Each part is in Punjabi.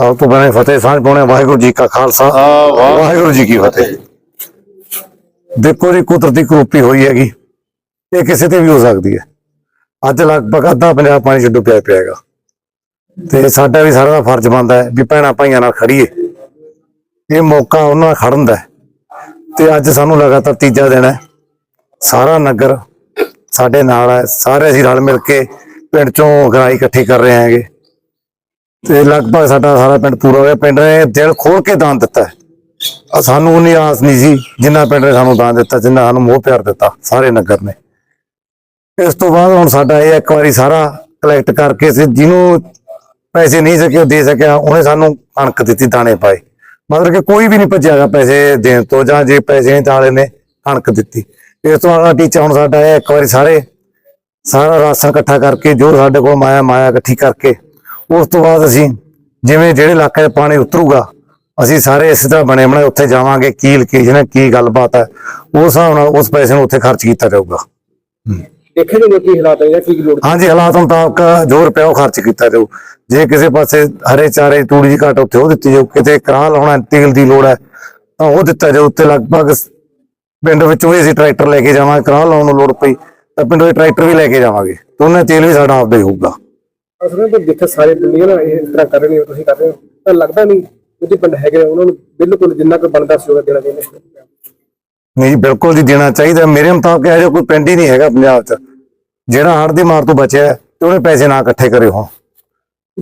ਸਭ ਤੋਂ ਪਹਿਲਾਂ ਫਤਿਹ ਸਾਂਝ ਪਾਉਣੇ ਵਾਹਿਗੁਰੂ ਜੀ ਕਾ ਖਾਲਸਾ। ਵਾਹਿਗੁਰੂ ਜੀ ਕੀ ਫਤਿਹ। ਦੇਖੋ ਜੀ ਕੁਦਰਤੀ ਕਰੋਪੀ ਹੋਈ ਹੈਗੀ। ਇਹ ਕਿਸੇ ਤੇ ਵੀ ਹੋ ਸਕਦੀ ਹੈ। ਅੱਜ ਲਗਭਗ ਅੱਧਾ ਪੰਜਾਬ ਪਾਣੀ ਡੁੱਬਿਆ ਪਿਆ ਹੈਗਾ। ਤੇ ਸਾਡਾ ਵੀ ਸਾਰਾ ਦਾ ਫਰਜ਼ ਬਣਦਾ ਹੈ ਵੀ ਭੈਣਾਂ ਭਾਈਆਂ ਨਾਲ ਖੜੀਏ ਇਹ ਮੌਕਾ ਉਹਨਾਂ ਨਾਲ ਖੜਨ ਦਾ। ਤੇ ਅੱਜ ਸਾਨੂੰ ਲਗਾਤਾਰ ਤੀਜਾ ਦਿਨ ਹੈ। ਸਾਰਾ ਨਗਰ ਸਾਡੇ ਨਾਲ ਹੈ। ਸਾਰੇ ਅਸੀਂ ਰਲ ਮਿਲ ਕੇ ਪਿੰਡ ਚੋਂ ਗਰਾਈ ਇਕੱਠੀ ਕਰ ਰਹੇ ਹਾਂਗੇ। ਤੇ ਲਗਭਗ ਸਾਡਾ ਸਾਰਾ ਪਿੰਡ ਪੂਰਾ ਹੋ ਗਿਆ। ਪਿੰਡ ਨੇ ਦਿਲ ਖੋਲ ਕੇ ਦਾਨ ਦਿੱਤਾ ਹੈ। ਸਾਨੂੰ ਉਨੀ ਆਸ ਨਹੀਂ ਸੀ ਜਿੰਨਾ ਪਿੰਡ ਨੇ ਸਾਨੂੰ ਦਾਨ ਦਿੱਤਾ, ਜਿੰਨਾ ਸਾਨੂੰ ਮੋਹ ਪਿਆਰ ਦਿੱਤਾ ਸਾਰੇ ਨਗਰ ਨੇ। ਇਸ ਤੋਂ ਬਾਅਦ ਹੁਣ ਸਾਡਾ ਇਹ ਇੱਕ ਵਾਰੀ ਸਾਰਾ ਕਲੈਕਟ ਕਰਕੇ ਸੀ ਜਿਹਨੂੰ ਪੈਸੇ ਨਹੀਂ ਸਕੇ ਦੇ ਸਕਿਆ, ਉਹਨੇ ਸਾਨੂੰ ਕਣਕ ਦਿੱਤੀ, ਦਾਣੇ ਪਾਏ। ਮਤਲਬ ਕਿ ਕੋਈ ਵੀ ਨਹੀਂ ਭੱਜਿਆਗਾ ਪੈਸੇ ਦੇਣ ਤੋਂ, ਜਾਂ ਜੇ ਪੈਸੇ ਨਹੀਂ ਤਾਂ ਵਾਲੇ ਨੇ ਕਣਕ ਦਿੱਤੀ। ਇਸ ਤੋਂ ਬਾਅਦ ਟੀਚਾ ਹੁਣ ਸਾਡਾ ਇਹ ਇੱਕ ਵਾਰੀ ਸਾਰੇ, ਸਾਰਾ ਰਾਸ਼ਨ ਇਕੱਠਾ ਕਰਕੇ ਜੋ ਸਾਡੇ ਕੋਲ ਮਾਇਆ ਮਾਇਆ ਇਕੱਠੀ ਕਰਕੇ ਉਸ ਤੋਂ ਬਾਅਦ ਅਸੀਂ ਜਿਵੇਂ ਜਿਹੜੇ ਇਲਾਕੇ 'ਚ ਪਾਣੀ ਉਤਰੂਗਾ ਅਸੀਂ ਸਾਰੇ ਇਸੇ ਤਰ੍ਹਾਂ ਬਣੇ ਬਣਾਏ ਉੱਥੇ ਜਾਵਾਂਗੇ ਕੀ ਲੋਕੇਸ਼ਨ ਹੈ ਕੀ ਗੱਲਬਾਤ ਹੈ ਉਸ ਹਿਸਾਬ ਨਾਲ ਉਸ ਪੈਸੇ ਨੂੰ ਉੱਥੇ ਖਰਚ ਕੀਤਾ ਜਾਊਗਾ। ਦੇਖੇ ਜੀ ਕੀ ਹਾਲਾਤ ਹੈ ਜਾਂ ਕੀ ਲੋੜ? ਹਾਂਜੀ ਹਾਲਾਤ ਮੁਤਾਬਕ ਜੋ ਰੁਪਇਆ ਉਹ ਖਰਚ ਕੀਤਾ ਜਾਊ। ਜੇ ਕਿਸੇ ਪਾਸੇ ਹਰੇ ਚਾਰੇ ਤੂੜੀ ਦੀ ਘਾਟ ਉੱਥੇ ਉਹ ਦਿੱਤੀ ਜਾਊ ਕਿਤੇ ਕਰਾਹ ਲਾਉਣਾ ਤੇਲ ਦੀ ਲੋੜ ਹੈ ਤਾਂ ਉਹ ਦਿੱਤਾ ਜਾਊ। ਉੱਤੇ ਲਗਭਗ ਪਿੰਡ ਵਿੱਚੋਂ ਹੀ ਅਸੀਂ ਟਰੈਕਟਰ ਲੈ ਕੇ ਜਾਵਾਂਗੇ ਕਰਾਹ ਲਾਉਣ ਨੂੰ ਲੋੜ ਪਈ ਤਾਂ ਪਿੰਡੋਂ ਹੀ ਟਰੈਕਟਰ ਵੀ ਲੈ ਕੇ ਜਾਵਾਂਗੇ ਤੇ ਉਹਨਾਂ ਤੇਲ ਵੀ ਸਾਡਾ ਆਪਦਾ ਹੀ ਹੋਊਗਾ। ਅਸਲ ਵਿੱਚ ਜਿੱਥੇ ਸਾਰੇ ਦੁਨੀਆ ਨਾ ਇਹ ਇਸ ਤਰ੍ਹਾਂ ਕਰ ਰਹੇ ਨੇ ਤੁਸੀਂ ਕਰ ਰਹੇ ਹੋ ਤਾਂ ਲੱਗਦਾ ਨਹੀਂ ਉਹਦੇ ਪਿੰਡ ਹੈਗੇ ਨੇ, ਉਹਨਾਂ ਨੂੰ ਬਿਲਕੁਲ ਜਿੰਨਾ ਕੁ ਬਣਦਾ ਸੀ ਦੇਣਾ ਚਾਹੀਦਾ ਨਹੀਂ ਬਿਲਕੁਲ ਜੀ ਦੇਣਾ ਚਾਹੀਦਾ। ਮੇਰੇ ਮੁਤਾਬਕ ਇਹੋ ਜਿਹਾ ਕੋਈ ਪਿੰਡ ਹੀ ਨਹੀਂ ਹੈਗਾ ਪੰਜਾਬ 'ਚ। ਜਿਹੜਾ ਹੜ੍ਹ ਦੀ ਮਾਰ ਤੋਂ ਬਚਿਆ ਹੈ ਤੇ ਉਹਨੇ ਪੈਸੇ ਨਾ ਇਕੱਠੇ ਕਰੇ ਹੋਣ।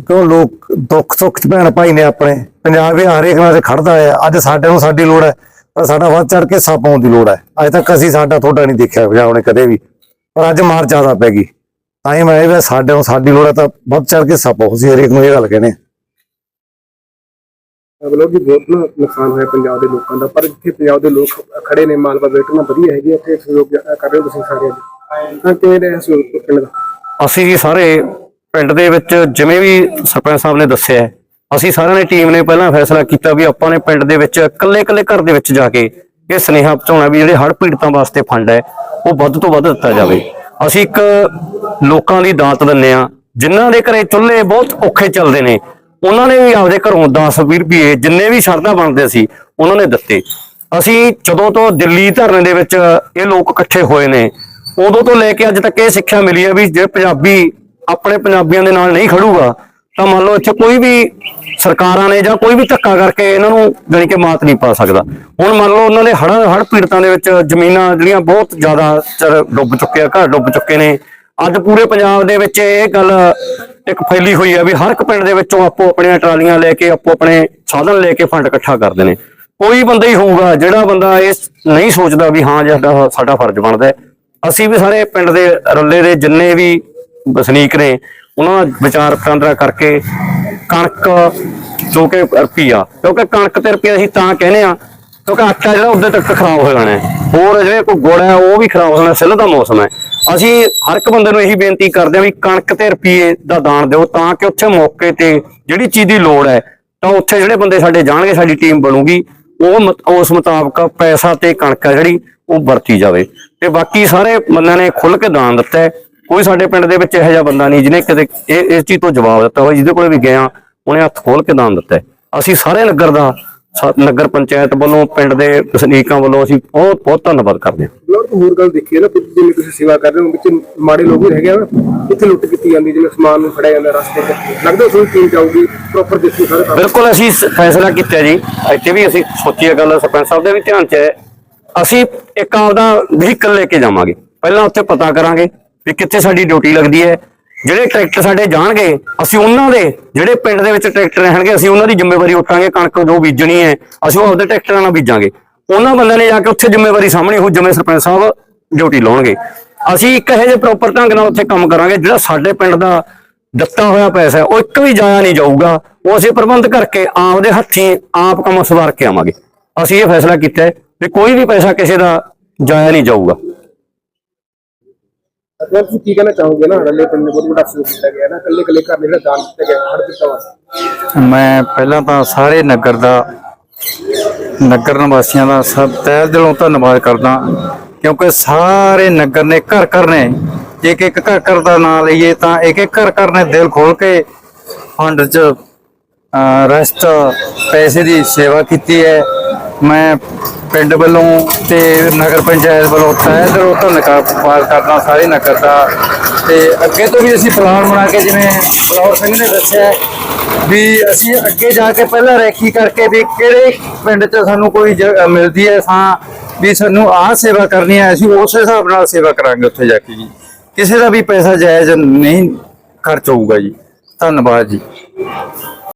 ਕਿਉਂ ਲੋਕ ਦੁੱਖ ਸੁੱਖ 'ਚ ਭੈਣ ਭਾਈ ਨੇ ਆਪਣੇ। ਪੰਜਾਬ ਵੀ ਹਰੇਕ ਨਾਲ ਖੜਦਾ ਹੈ ਅੱਜ ਸਾਡੇ ਨੂੰ ਸਾਡੀ ਲੋੜ ਹੈ ਪਰ ਸਾਡਾ ਵੱਧ ਚੜ ਕੇ ਸੱਪ ਪਾਉਣ ਦੀ ਲੋੜ ਹੈ। ਅੱਜ ਤੱਕ ਅਸੀਂ ਸਾਡਾ ਤੁਹਾਡਾ ਨਹੀਂ ਦੇਖਿਆ ਪੰਜਾਬ ਨੇ ਕਦੇ ਵੀ। ਪਰ ਅੱਜ ਮਾਰ ਜ਼ਿਆਦਾ ਪੈ ਗਈ। ਤਾਂ ਹੀ ਮੈਂ ਇਹ ਵੀ ਸਾਡੇ ਨੂੰ ਸਾਡੀ ਲੋੜ ਹੈ ਤਾਂ ਵੱਧ ਚੜ ਕੇ ਸੱਪ ਸੀ ਹਰੇਕ ਨੂੰ ਇਹ ਗੱਲ ਕਹਿੰਦੇ ਬਲੋਗ ਜੀ ਬਹੁਤ ਨਾ ਨੁਕਸਾਨ ਹੋਇਆ ਪੰਜਾਬ ਦੇ ਲੋਕਾਂ ਦਾ ਪਰ ਜਿੱਥੇ ਪੰਜਾਬ ਦੇ ਲੋਕ ਖੜੇ ਨੇ ਮਾਲਵਾ ਵੇਟਣਾ ਵਧੀਆ ਹੈਗੀ ਇੱਥੇ ਸਹਿਯੋਗ ਕਰ ਰਹੇ ਹੋ ਤੁਸੀਂ ਸਾਰੇ ਅੱਜ ਤਾਂ ਕਿਵੇਂ ਰਿਹਾ ਸਹਿਯੋਗ ਪਿੰਡ ਦਾ? ਅਸੀਂ ਜੀ ਸਾਰੇ ਪਿੰਡ ਦੇ ਵਿੱਚ ਜਿਵੇਂ ਵੀ ਸਰਪੰਚ ਸਾਹਿਬ ਨੇ ਦੱਸਿਆ ਅਸੀਂ ਸਾਰਿਆਂ ਨੇ ਟੀਮ ਨੇ ਪਹਿਲਾਂ ਫੈਸਲਾ ਕੀਤਾ ਵੀ ਆਪਾਂ ਨੇ ਪਿੰਡ ਦੇ ਵਿੱਚ ਇਕੱਲੇ-ਇਕੱਲੇ ਘਰ ਦੇ ਵਿੱਚ ਜਾ ਕੇ ਇਹ ਸੁਨੇਹਾ ਪਹੁੰਚਾਉਣਾ ਵੀ ਜਿਹੜੇ ਹੜ੍ਹ ਪੀੜਤਾਂ ਵਾਸਤੇ ਫੰਡ ਹੈ ਉਹ ਵੱਧ ਤੋਂ ਵੱਧ ਦਿੱਤਾ ਜਾਵੇ। ਅਸੀਂ ਇੱਕ ਲੋਕਾਂ ਦੀ ਦਾਤ ਦਿੰਨੇ ਆ ਜਿਨ੍ਹਾਂ ਦੇ ਘਰੇ ਚੁੱਲ੍ਹੇ ਬਹੁਤ ਔਖੇ ਚੱਲਦੇ ਨੇ, ਉਹਨਾਂ ਨੇ ਵੀ ਆਪਦੇ ਘਰੋਂ 10 20 ਰੁਪਏ ਜਿੰਨੇ ਵੀ ਸ਼ਰਧਾ ਬਣਦੇ ਸੀ, ਉਹਨਾਂ ਨੇ ਦਿੱਤੇ। ਅਸੀਂ ਜਦੋਂ ਤੋਂ ਦਿੱਲੀ ਧਰਨੇ ਦੇ ਵਿੱਚ ਇਹ ਲੋਕ ਇਕੱਠੇ ਹੋਏ ਨੇ, ਉਦੋਂ ਤੋਂ ਲੈ ਕੇ ਅੱਜ ਤੱਕ ਇਹ ਸਿੱਖਿਆ ਮਿਲੀ ਹੈ ਵੀ ਜੇ ਪੰਜਾਬੀ ਆਪਣੇ ਪੰਜਾਬੀਆਂ ਦੇ ਨਾਲ ਨਹੀਂ ਖੜੂਗਾ, ਤਾਂ ਮੰਨ ਲਓ ਇੱਥੇ ਕੋਈ ਵੀ ਸਰਕਾਰਾਂ ਨੇ ਜਾਂ ਕੋਈ ਵੀ ਧੱਕਾ ਕਰਕੇ ਇਹਨਾਂ ਨੂੰ ਜਾਣੀ ਕਿ ਮਾਤ ਨਹੀਂ ਪਾ ਸਕਦਾ। ਹੁਣ ਮੰਨ ਲਓ ਉਹਨਾਂ ਦੇ ਹੜ੍ਹ ਹੜ੍ਹ ਪੀੜਤਾਂ ਦੇ ਵਿੱਚ ਜ਼ਮੀਨਾਂ ਜਿਹੜੀਆਂ ਬਹੁਤ ਜ਼ਿਆਦਾ ਡੁੱਬ ਚੁੱਕੇ ਆ ਘਰ ਡੁੱਬ ਚੁੱਕੇ ਨੇ ਅੱਜ ਪੂਰੇ ਪੰਜਾਬ ਦੇ ਵਿੱਚ ਇਹ ਗੱਲ ਇੱਕ ਫੈਲੀ ਹੋਈ ਹੈ ਵੀ ਹਰ ਇੱਕ ਪਿੰਡ ਦੇ ਵਿੱਚੋਂ ਆਪੋ ਆਪਣੀਆਂ ਟਰਾਲੀਆਂ ਲੈ ਕੇ, ਆਪੋ ਆਪਣੇ ਸਾਧਨ ਲੈ ਕੇ ਫੰਡ ਇਕੱਠਾ ਕਰਦੇ ਨੇ। ਕੋਈ ਬੰਦਾ ਹੀ ਹੋਊਗਾ, ਜਿਹੜਾ ਬੰਦਾ ਇਹ ਨਹੀਂ ਸੋਚਦਾ ਵੀ ਹਾਂ ਜਿਹੜਾ ਸਾਡਾ ਫਰਜ਼ ਬਣਦਾ ਅਸੀਂ ਵੀ ਸਾਰੇ ਪਿੰਡ ਦੇ ਰੱਲੇ ਦੇ ਜਿੰਨੇ ਵੀ ਵਸਨੀਕ ਨੇ, ਉਹਨਾਂ ਦਾ ਵਿਚਾਰ ਵਟਾਂਦਰਾ ਕਰਕੇ ਕਣਕ ਜੋ ਕਿ ਰੁਪਈਆ, ਕਿਉਂਕਿ ਕਣਕ ਤੇ ਰੁਪਈਆ ਅਸੀਂ ਤਾਂ ਕਹਿੰਦੇ ਆ ਕਿਉਂਕਿ ਆਟਾ ਜਿਹੜਾ ਉਦੋਂ ਤੱਕ ਖਰਾਬ ਹੋ ਜਾਣਾ ਹੈ। ਹੋਰ ਜਿਹੜੇ ਕੋਈ ਗੁੜ ਹੈ, ਉਹ ਵੀ ਖਰਾਬ ਹੋ ਜਾਣਾ, ਸਿੱਲ ਦਾ ਮੌਸਮ ਹੈ। ਅਸੀਂ ਹਰ ਇੱਕ ਬੰਦੇ ਨੂੰ ਇਹੀ ਬੇਨਤੀ ਕਰਦੇ ਹਾਂ ਵੀ ਕਣਕ ਤੇ ਰੁਪਈਏ ਦਾ ਦਾਨ ਦਿਓ ਤਾਂ ਕਿ ਉੱਥੇ ਮੌਕੇ ਤੇ ਜਿਹੜੀ ਚੀਜ਼ ਦੀ ਲੋੜ ਹੈ, ਤਾਂ ਉੱਥੇ ਜਿਹੜੇ ਬੰਦੇ ਸਾਡੇ ਜਾਣਗੇ, ਸਾਡੀ ਟੀਮ ਬਣੂਗੀ, ਉਹ ਉਸ ਮੁਤਾਬਕ ਪੈਸਾ ਤੇ ਕਣਕ ਹੈ ਜਿਹੜੀ, ਉਹ ਵਰਤੀ ਜਾਵੇ। ਤੇ ਬਾਕੀ ਸਾਰੇ ਬੰਦਿਆਂ ਨੇ ਖੁੱਲ ਕੇ ਦਾਨ ਦਿੱਤਾ ਹੈ। ਕੋਈ ਸਾਡੇ ਪਿੰਡ ਦੇ ਵਿੱਚ ਇਹੋ ਜਿਹਾ ਬੰਦਾ ਨਹੀਂ ਜਿਹਨੇ ਕਦੇ ਇਹ, ਇਸ ਚੀਜ਼ ਤੋਂ ਜਵਾਬ ਦਿੱਤਾ ਹੋਵੇ, ਜਿਹਦੇ ਕੋਲੇ ਵੀ ਗਿਆ ਉਹਨੇ ਹੱਥ ਖੋਲ ਕੇ ਦਾਨ ਦਿੱਤਾ ਹੈ। ਅਸੀਂ ਸਾਰੇ ਨਗਰ ਦਾ ਨਗਰ ਪੰਚਾਇਤ ਵੱਲੋਂ ਪਿੰਡ ਦੇ ਵਸਨੀਕਾਂ ਵੱਲੋਂ ਅਸੀਂ ਬਹੁਤ ਬਹੁਤ ਧੰਨਵਾਦ ਕਰਦੇ ਹਾਂ। ਲੋੜ ਹੋਰ ਗੱਲ ਦੇਖੀਏ ਨਾ ਕਿ ਜਿਵੇਂ ਤੁਸੀਂ ਸੇਵਾ ਕਰ ਰਹੇ ਹੋ ਵਿੱਚ ਮਾੜੇ ਲੋਕ ਵੀ ਹੈਗੇ ਆ ਇੱਥੇ ਲੁੱਟ ਕੀਤੀ ਜਾਂਦੀ ਜਿਵੇਂ ਸਮਾਨ ਨੂੰ ਫੜਿਆ ਜਾਂਦਾ ਰਸਤੇ 'ਚ। ਲੱਗਦਾ ਤੁਹਾਨੂੰ ਟੀਮ ਜਾਊਗੀ ਪ੍ਰੋਪਰ ਦੇਖੀ ਸਾਰੇ ਬਿਲਕੁਲ ਅਸੀਂ ਫੈਸਲਾ ਕੀਤਾ ਜੀ। ਇੱਥੇ ਵੀ ਅਸੀਂ ਸੋਚੀ ਗੱਲ ਸਰਪੰਚ ਸਾਹਿਬ ਦੇ ਵੀ ਧਿਆਨ 'ਚ ਹੈ। ਅਸੀਂ ਇੱਕ ਆਪਦਾ ਵਹੀਕਲ ਲੈ ਕੇ ਜਾਵਾਂਗੇ। ਪਹਿਲਾਂ ਉੱਥੇ ਪਤਾ ਕਰਾਂਗੇ ਵੀ ਕਿੱਥੇ ਸਾਡੀ ਡਿਊਟੀ ਲੱਗਦੀ ਹੈ। ਜਿਹੜੇ ਟਰੈਕਟਰ ਸਾਡੇ ਜਾਣਗੇ, ਅਸੀਂ ਉਹਨਾਂ ਦੇ, ਜਿਹੜੇ ਪਿੰਡ ਦੇ ਵਿੱਚ ਟਰੈਕਟਰ ਰਹਿਣਗੇ, ਅਸੀਂ ਉਹਨਾਂ ਦੀ ਜ਼ਿੰਮੇਵਾਰੀ ਉਠਾਂਗੇ, ਕਣਕ ਜੋ ਬੀਜਣੀ ਹੈ, ਅਸੀਂ ਉਹ ਆਪਦੇ ਟਰੈਕਟਰਾਂ ਨਾਲ ਬੀਜਾਂਗੇ। ਉਹਨਾਂ ਬੰਦਿਆਂ ਨੇ ਜਾ ਕੇ ਉੱਥੇ ਜ਼ਿੰਮੇਵਾਰੀ ਸਾਹਮਣੇ ਹੋ ਜਿਵੇਂ ਸਰਪੰਚ ਸਾਹਿਬ ਡਿਊਟੀ ਲਾਉਣਗੇ। ਅਸੀਂ ਇੱਕ ਇਹੋ ਜਿਹੇ ਪ੍ਰੋਪਰ ਢੰਗ ਨਾਲ ਉੱਥੇ ਕੰਮ ਕਰਾਂਗੇ, ਜਿਹੜਾ ਸਾਡੇ ਪਿੰਡ ਦਾ ਦਿੱਤਾ ਹੋਇਆ ਪੈਸਾ ਉਹ ਇੱਕ ਵੀ ਜਾਇਆ ਨਹੀਂ ਜਾਊਗਾ। ਉਹ ਅਸੀਂ ਪ੍ਰਬੰਧ ਕਰਕੇ ਆਪਦੇ ਹੱਥੀਂ ਆਪ ਕੰਮ ਸਵਾਰ ਕੇ ਆਵਾਂਗੇ। ਅਸੀਂ ਇਹ ਫੈਸਲਾ ਕੀਤਾ ਹੈ ਵੀ ਕੋਈ ਵੀ ਪੈਸਾ ਕਿਸੇ ਦਾ ਜਾਇਆ ਨਹੀਂ ਜਾਊਗਾ। ਅਗਰ ਤੁਸੀਂ ਕੀ ਕਹਿਣਾ ਚਾਹੋਗੇ ਨਾ ਹੜਲੇ ਪਿੰਡ ਨੇ ਬਹੁਤ ਵੱਡਾ ਸਹਿਯੋਗ ਕੀਤਾ ਗਿਆ ਨਾ ਇਕੱਲੇ ਇਕੱਲੇ ਘਰ ਜਿਹੜਾ ਦਾਨ ਦਿੱਤਾ ਗਿਆ ਹੜ ਦਿੱਤਾ ਵਾਸਤੇ ਮੈਂ ਪਹਿਲਾਂ ਤਾਂ ਸਾਰੇ ਨਗਰ ਦਾ, ਨਗਰ ਨਿਵਾਸੀਆਂ ਦਾ ਸਭ ਤਹਿ ਦਿਲੋਂ ਧੰਨਵਾਦ ਕਰਦਾ, ਕਿਉਂਕਿ ਸਾਰੇ ਨਗਰ ਨੇ ਘਰ ਘਰ ਨੇ ਜੇ ਇੱਕ ਇੱਕ ਘਰ ਘਰ ਦਾ ਨਾਂ ਲਈਏ ਤਾਂ ਇੱਕ ਇੱਕ ਘਰ ਘਰ ਨੇ ਦਿਲ ਖੋਲ ਕੇ ਫੰਡ 'ਚ ਰੈਸਟ, ਪੈਸੇ ਦੀ ਸੇਵਾ ਕੀਤੀ ਹੈ। ਮੈਂ ਪਿੰਡ ਵੱਲੋਂ ਤੇ ਨਗਰ ਪੰਚਾਇਤ ਵੱਲੋਂ ਤਹਿ ਦਿਲੋਂ ਧੰਨਵਾਦ ਕਰਦਾ, ਸਾਰੇ ਨਗਰ ਦਾ। ਤੇ ਅੱਗੇ ਤੋਂ ਵੀ ਅਸੀਂ ਪਲਾਨ ਬਣਾ ਕੇ ਜਿਵੇਂ ਫਲੋਰ ਸਿੰਘ ਨੇ ਦੱਸਿਆ ਵੀ ਅਸੀਂ ਅੱਗੇ ਜਾ ਕੇ ਪਹਿਲਾਂ ਰੈਖੀ ਕਰਕੇ ਵੀ ਕਿਹੜੇ ਪਿੰਡ 'ਚ ਸਾਨੂੰ ਕੋਈ ਜਗ੍ਹਾ ਮਿਲਦੀ ਹੈ ਥਾਂ ਵੀ ਸਾਨੂੰ ਆਹ ਸੇਵਾ ਕਰਨੀ ਹੈ, ਅਸੀਂ ਉਸ ਹਿਸਾਬ ਨਾਲ ਸੇਵਾ ਕਰਾਂਗੇ ਉੱਥੇ ਜਾ ਕੇ ਜੀ। ਕਿਸੇ ਦਾ ਵੀ ਪੈਸਾ ਜਾਇਜ਼ ਨਹੀਂ ਖਰਚ ਹੋਊਗਾ ਜੀ। ਧੰਨਵਾਦ ਜੀ।